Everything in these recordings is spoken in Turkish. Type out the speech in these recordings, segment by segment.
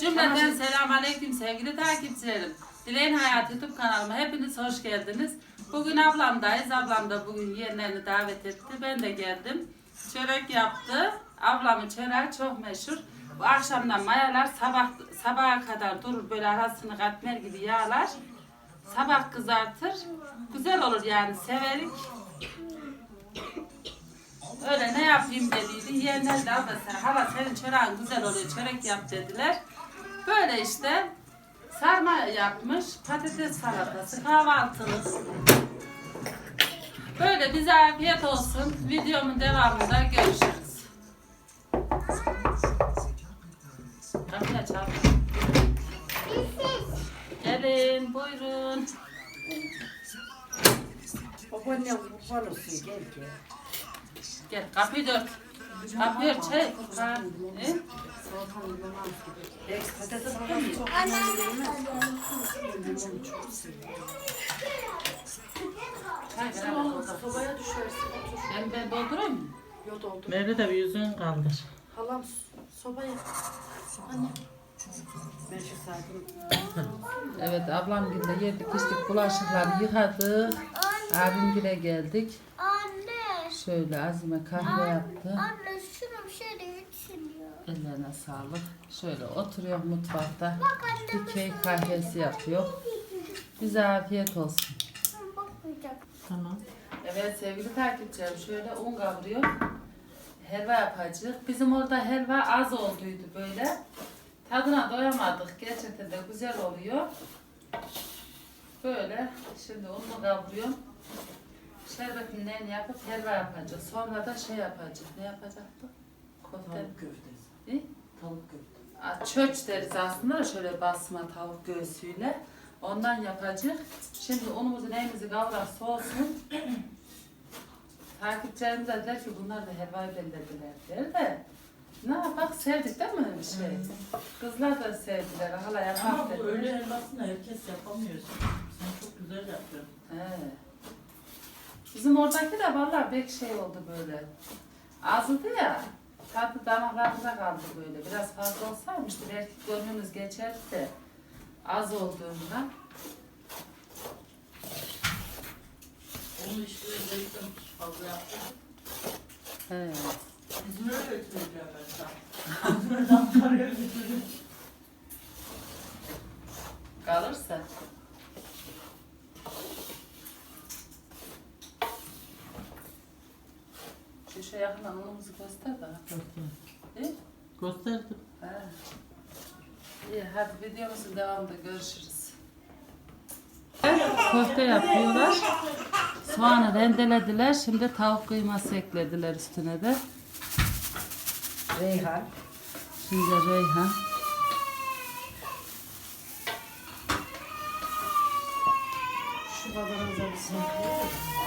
Cümleten selam aleyküm sevgili takipçilerim. Dileğin Hayat YouTube kanalıma hepiniz hoş geldiniz. Bugün ablamdayız. Ablam da bugün yeğenlerini davet etti. Ben de geldim. Çörek yaptı. Ablamın çöreği çok meşhur. Bu akşamdan mayalar sabah sabaha kadar durur böyle arasını katmer gibi yağlar. Sabah kızartır. Güzel olur yani severik. Öyle ne yapayım dediydi. Yeğenler de abla sen hala senin çöreğin güzel oluyor çörek yap dediler. Böyle işte sarma yapmış. Patates salatası, kahvaltılık. Böyle bize afiyet olsun. Videomun devamında görüşürüz. Kapıyı açalım. Gelin buyurun. Babaanne olsun gel gel. Gel kapıyı dört. Koymuyor. Çay. Sobaya düşersin otur. Ben, ben doldurayım mı? Yo doldur. Merve de bir yüzünü kaldır. Halam sobaya. Anne. Ben şu saatim. Evet ablam gibi yedik içtik bulaşıkları yıkadık. Abim güne geldik. Anne. Şöyle Azime kahve yaptı. Anne şunu bir şey de içiliyor. Ellerine sağlık. Şöyle oturuyor mutfakta. Keyif kahvesi yapıyor. Bize afiyet olsun. Tamam. Evet sevgili takipçilerim şöyle un kavuruyor. Helva yapacağız. Bizim orada helva az olduydu böyle. Tadına doyamadık. Gerçekten de güzel oluyor. Böyle şimdi unu kavuruyorum. Şerbetinden yapıp helva yapacağız. Sonra da şey yapacağız. Ne yapacaktık? Köfte. Tavuk köftesi. Ne? Tavuk köfte. Aa, Çöç deriz aslında da şöyle basma tavuk göğsüyle. Ondan yapacak. Şimdi unumuzu neyimizi kavrak soğusun. Takipçilerimiz de der ki bunlar da helvayı bellediler der de. Ne yapak sevdik değil mi şey? Kızlar da sevdiler. Hala Ama yapak bu dediler. öyle helvasını herkes yapamıyor. Sen çok güzel yapıyorsun. He. Bizim oradaki de vallahi pek şey oldu böyle. Azdı ya. Tadı damaklarımıza kaldı böyle. Biraz fazla olsaymış belki gönlümüz geçerdi de. Az olduğunda. Onu işte özellikle fazla yaptım. He. İzmir'e götüreceğim ben sana. İzmir'den Ankara'ya götüreceğim. Kalırsa. Şu şu yakından unumuzu göster de. İyi. Gösterdim. He. İyi hadi videomuzun devamında görüşürüz. Köfte yapıyorlar. Soğanı rendelediler. Şimdi tavuk kıyması eklediler üstüne de. Reyhan. Şimdi reyhan. Şu babanıza bir şey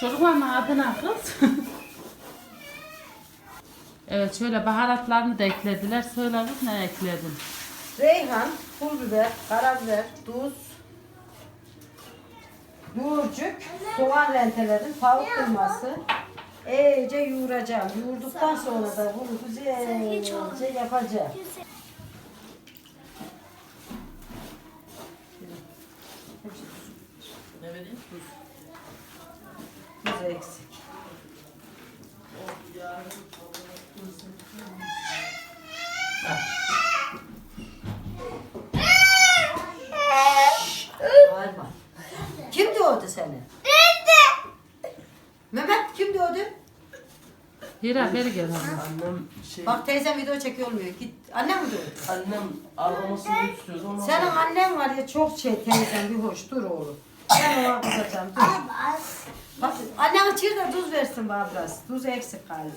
koyalım. Çocukların adına kız. evet şöyle baharatlarını da eklediler. Söyle kız ne ekledin? Reyhan, pul biber, karabiber, tuz, yoğurcuk, soğan rendeledim, tavuk kıyması. İyice yoğuracağım. Yoğurduktan sonra da bunu güzelce yapacağım. Ne vereyim? Tuz. Eksik. Bağırma. Kim doğdu seni? Mehmet kim doğdu? Hira beri gel abla. Annem şey, Bak teyzem video çekiyor olmuyor. Git. Annem mi doğdu? annem aramasını istiyordu ama Senin annen var ya çok şey teyzem bir hoş dur oğlum. Ben ona kızacağım dur. Annem çır da tuz versin bana biraz. Tuz eksik galiba.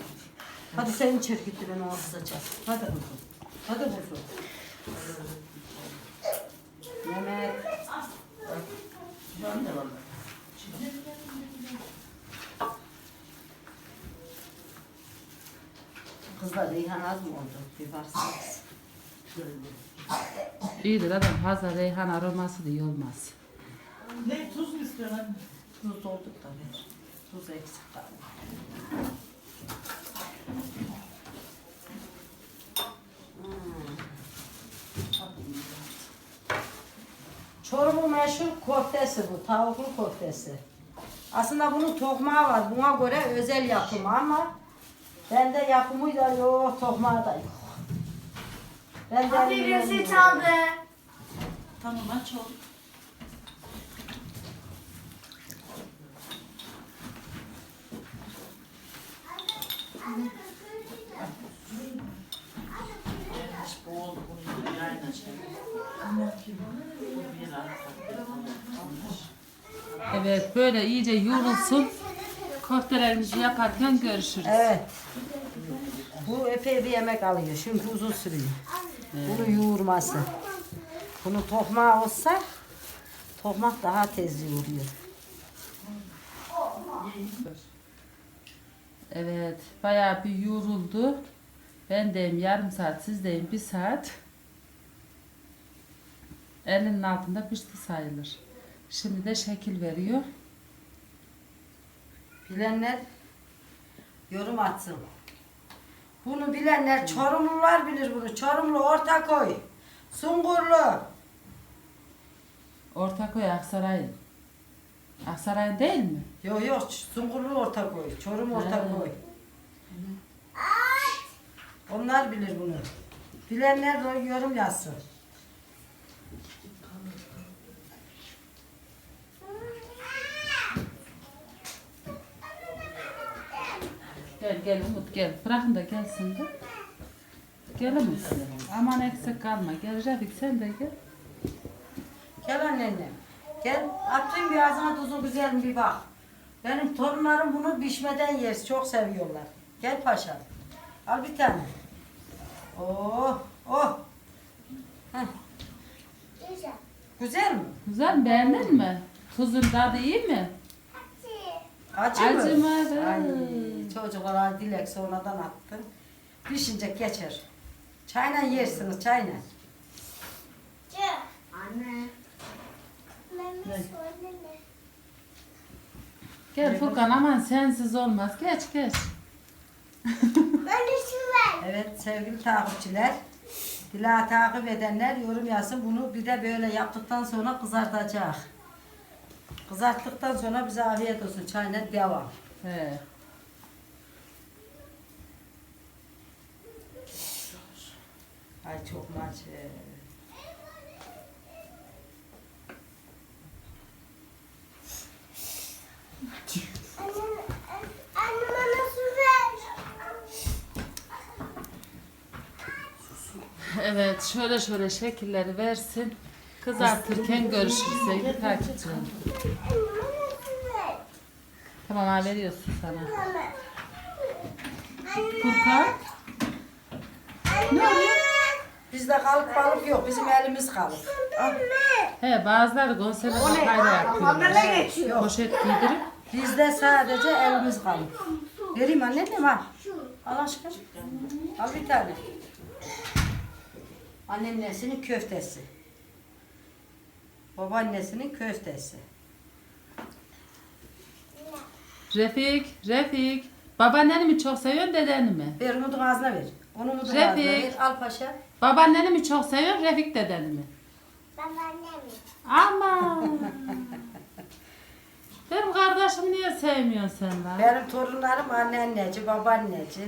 Hadi sen içeri git ben ona kızacağım. Hadi kuzum. Hadi kuzum. Mehmet. annem annem. Kızlar Reyhan az mı oldu? Bir baksanız. İyidir adam fazla reyhan aroması da iyi olmaz. Ne tuz mu istiyorsun anne? Tuz dolduk da ver. Tuz eksik kaldı. Hmm. Çorum'un meşhur köftesi bu, tavuklu köftesi. Aslında bunun tokmağı var, buna göre özel yapımı ama bende yapımı da yok, tokmağı da yok. Ben de Abi elimden birisi yapıyorum. Tamam aç oğlum. Evet böyle iyice yoğrulsun. Köftelerimizi yaparken görüşürüz. Evet. Bu epey bir yemek alıyor çünkü uzun sürüyor. Bunu yoğurması. Bunu tokmağı olsa tokmak daha tez yoğuruyor. Evet bayağı bir yoğruldu. Ben deyim yarım saat, siz deyin bir saat. Elinin altında pişti sayılır. Şimdi de şekil veriyor. Bilenler yorum atsın. Bunu bilenler Çorumlular bilir bunu. Çorumlu Ortaköy. Sungurlu. Ortaköy Aksaray'ın. Aksaray'ın değil mi? Yok yok Sungurlu Ortaköy. Çorum Ortaköy. Onlar bilir bunu. Bilenler yorum yazsın. Gel gel Umut gel. Bırakın da gelsin de. Gel Umut. Aman eksik kalma. Gel Refik sen de gel. Gel anneannem. Gel attığın bir ağzına tuzu güzel mi bir bak. Benim torunlarım bunu pişmeden yer. Çok seviyorlar. Gel paşa. Al bir tane. Oh oh. Heh, Güzel. güzel mi? Güzel beğendin mi? Tuzun tadı iyi mi? Acı mı? Acımadı. Ay, çocuklara dilek sonradan attım. Pişince geçer. Çayla yersiniz çayla. Anne. Söyleme. Gel Furkan aman sensiz olmaz. Geç geç. Ver. Evet sevgili takipçiler. Dila takip edenler yorum yazsın. Bunu bir de böyle yaptıktan sonra kızartacak. Kızarttıktan sonra bize afiyet olsun. Çayla devam. He. Ay çok maç. Anne, anne bana su ver. Evet şöyle şöyle şekilleri versin. Kızartırken görüşürüz sevgili takipçilerim. Tamam ha veriyorsun sana. Furkan. Ne oluyor? Bizde kalıp balık yok. Bizim elimiz kalıp. Al. He bazıları konserve kafayla yapıyorlar. Poşet giydirip. Bizde sadece elimiz kalıp. Vereyim anneannem al. Al aşkım. Al bir tane. Anneannesinin köftesi. Babaannesinin köftesi. Refik, Refik. Babaanneni mi çok seviyorsun dedeni mi? Ver Umut'un ağzına ver. Onu Umut'un Refik. ağzına ver. Al paşa. Babaanneni mi çok seviyorsun Refik dedeni mi? Babaannem. Ama. Benim kardeşimi niye sevmiyorsun sen lan? Benim torunlarım anneanneci, babaanneci.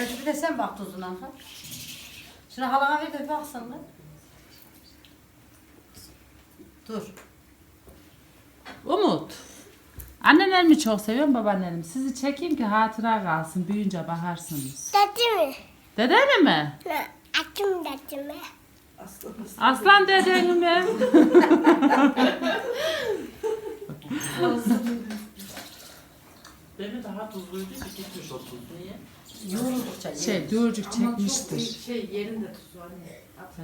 Şevki bir de sen bak tuzuna. Ha? Şuna halana ver de bir baksana. Dur. Umut. Annenler mi çok seviyorsun babaanneni mi? Sizi çekeyim ki hatıra kalsın. Büyüyünce bakarsınız. Dede mi? Dedeni mi? Ne? Açım dede mi? Aslan dedeni mi? Beni daha tuzluydu ki gitmiş o tuz. Niye? Yoruldukça Şey, şey. dürcük çekmiştir. Şey yerinde tuzu anne. He.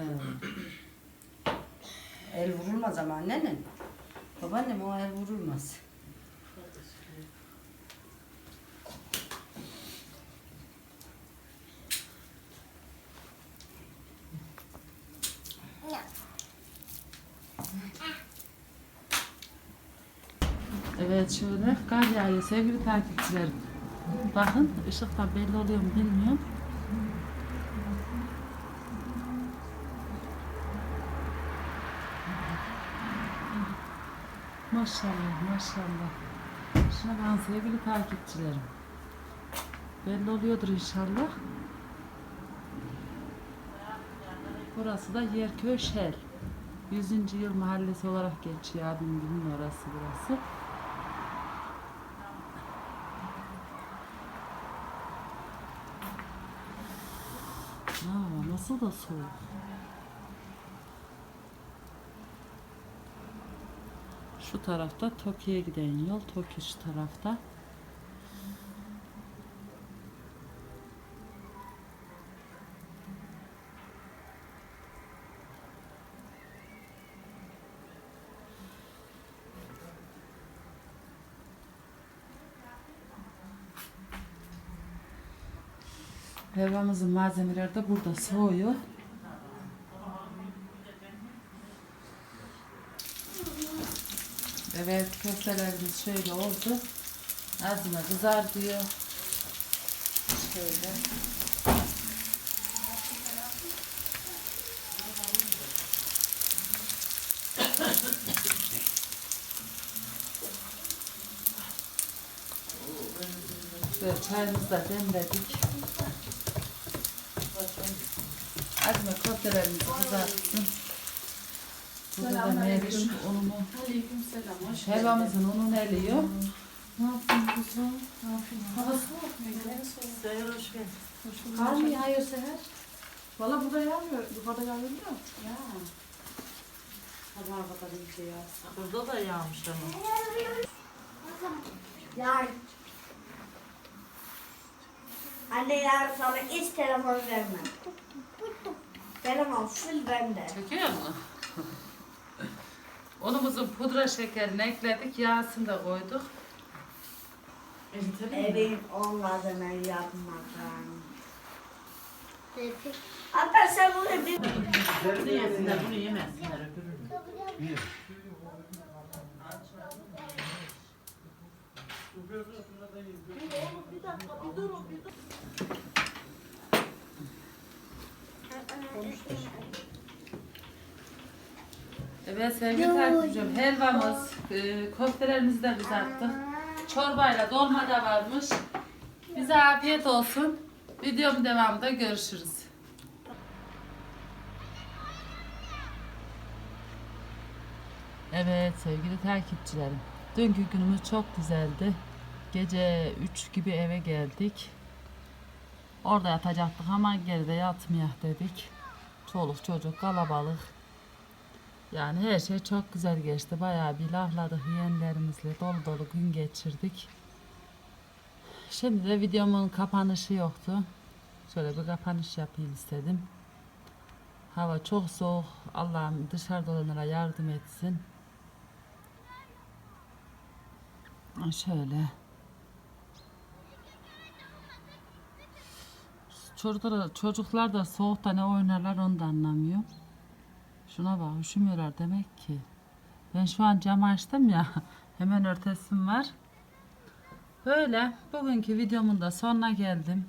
El vurulmaz ama annenin. Babaannem o el vurulmaz. Evet şöyle kar yağıyor sevgili takipçilerim. Bakın ışıktan belli oluyor mu bilmiyorum. Maşallah maşallah. Şuna bakın sevgili takipçilerim. Belli oluyordur inşallah. Burası da Yerköy Şel. 100. yıl mahallesi olarak geçiyor abim günün orası burası. Aa, nasıl da soğuk. Şu tarafta Tokyo'ya giden yol. Tokyo şu tarafta. Helvamızın malzemeleri de burada soğuyor. Evet köftelerimiz şöyle oldu. Azime kızar diyor. Şöyle. Çayımızı da demledik. Azime köftelerimizi kızartsın. Burada da meyve ununu Aleyküm selam. Hoş Helvamızın ununu eliyor. Ne yaptın kuzum? Ne yaptın? Hava soğuk muydu? Seher hoş geldin. Kar mı yağıyor Seher? Valla burada yağmıyor. Yukarıda yağıyor mu? Ya. Sabaha kadar iyice yağsa. Burada da yağmış ama. Yarın. Anne yarın sana hiç telefon verme. Telefon full bende. Çekiyor mu? Unumuzun pudra şekerini ekledik. Yağsını da koyduk. Evin olmadığını yapmadan. Hatta sen bunu bir... Bunu yesinler, bunu yemesinler. Evet sevgili takipçilerim helvamız, e, köftelerimizi de kızarttık. Çorbayla dolma da varmış. Bize afiyet olsun. Videomun devamında görüşürüz. Evet sevgili takipçilerim. Dünkü günümüz çok güzeldi. Gece 3 gibi eve geldik. Orada yatacaktık ama geride yatmayak dedik. Çoluk çocuk kalabalık. Yani her şey çok güzel geçti. Bayağı bir lahladık yeğenlerimizle dolu dolu gün geçirdik. Şimdi de videomun kapanışı yoktu. Şöyle bir kapanış yapayım istedim. Hava çok soğuk. Allah'ım dışarıda olanlara yardım etsin. Şöyle. Çocuklar, çocuklar da soğukta ne oynarlar onu da anlamıyor. Şuna bak üşümüyorlar demek ki. Ben şu an camı açtım ya. Hemen örtesim var. Böyle bugünkü videomun da sonuna geldim.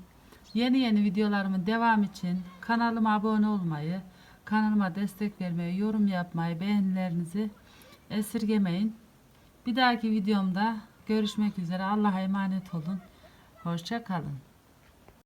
Yeni yeni videolarımın devam için kanalıma abone olmayı, kanalıma destek vermeyi, yorum yapmayı, beğenilerinizi esirgemeyin. Bir dahaki videomda görüşmek üzere. Allah'a emanet olun. Hoşça kalın.